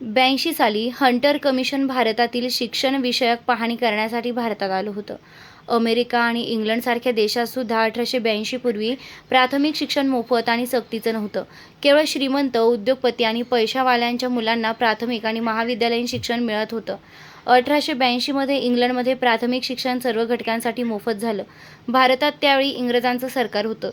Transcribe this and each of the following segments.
ब्याऐंशी साली Hunter commission भारतातील शिक्षणविषयक पाहणी करण्यासाठी भारतात आलं होतं. अमेरिका आणि इंग्लंडसारख्या देशातसुद्धा अठराशे ब्याऐंशीपूर्वी प्राथमिक शिक्षण मोफत आणि सक्तीचं नव्हतं. केवळ श्रीमंत उद्योगपती आणि पैशावाल्यांच्या मुलांना प्राथमिक आणि महाविद्यालयीन शिक्षण मिळत होतं. अठराशे ब्याऐंशीमध्ये इंग्लंडमध्ये प्राथमिक शिक्षण सर्व घटकांसाठी मोफत झालं. भारतात त्यावेळी इंग्रजांचं सरकार होतं.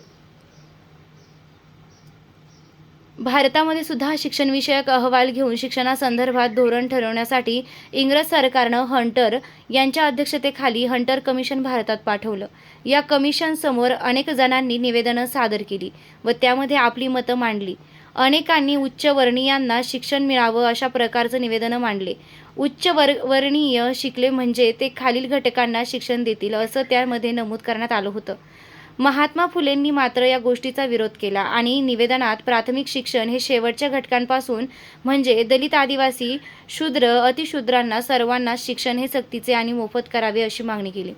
भारतामध्ये सुद्धा शिक्षणविषयक अहवाल घेऊन शिक्षणासंदर्भात धोरण ठरवण्यासाठी इंग्रज सरकारनं हंटर यांच्या अध्यक्षतेखाली हंटर कमिशन भारतात पाठवलं. या कमिशनसमोर अनेक जणांनी निवेदनं सादर केली व त्यामध्ये आपली मतं मांडली. अनेकांनी उच्च वर्णीयांना शिक्षण मिळावं अशा प्रकारचं निवेदनं मांडले. उच्च वर वर्णीय शिकले म्हणजे ते खालील घटकांना शिक्षण देतील असं त्यामध्ये नमूद करण्यात आलं होतं. महात्मा फुलेंनी मात्र या गोष्टीचा विरोध केला आणि निवेदनात प्राथमिक शिक्षण हे शेवटच्या घटकांपासून म्हणजे दलित आदिवासी शूद्र अतिशूद्रांना सर्वांना शिक्षण हे सक्तीचे आणि मोफत करावे अशी मागणी केली.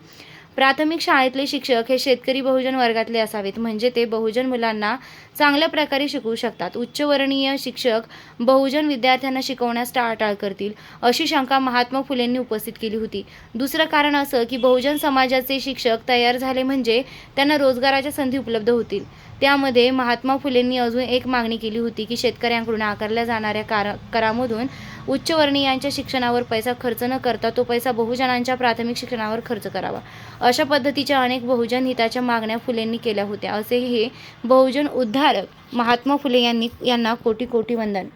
प्राथमिक शाळेतले शिक्षक हे शेतकरी बहुजन वर्गातले असावेत. म्हणजे ते बहुजन मुलांना चांगल्या प्रकारे शिकवू शकतात. उच्चवर्णीय शिक्षक बहुजन विद्यार्थ्यांना शिकवण्यास टाळाटाळ करतील अशी शंका महात्मा फुलेंनी उपस्थित केली होती. दुसरं कारण असं की बहुजन समाजाचे शिक्षक तयार झाले म्हणजे त्यांना रोजगाराच्या संधी उपलब्ध होतील. त्यामध्ये महात्मा फुलेंनी अजून एक मागणी केली होती की शेतकऱ्यांकडून आकारल्या जाणाऱ्या कार करामधून उच्चवर्णीयांच्या शिक्षणावर पैसा खर्च न करता तो पैसा बहुजनांच्या प्राथमिक शिक्षणावर खर्च करावा. अशा पद्धतीच्या अनेक बहुजन हिताच्या मागण्या फुलेंनी केल्या होत्या. असे हे बहुजन उद्धारक महात्मा फुले यांनी यांना कोटी कोटी वंदन.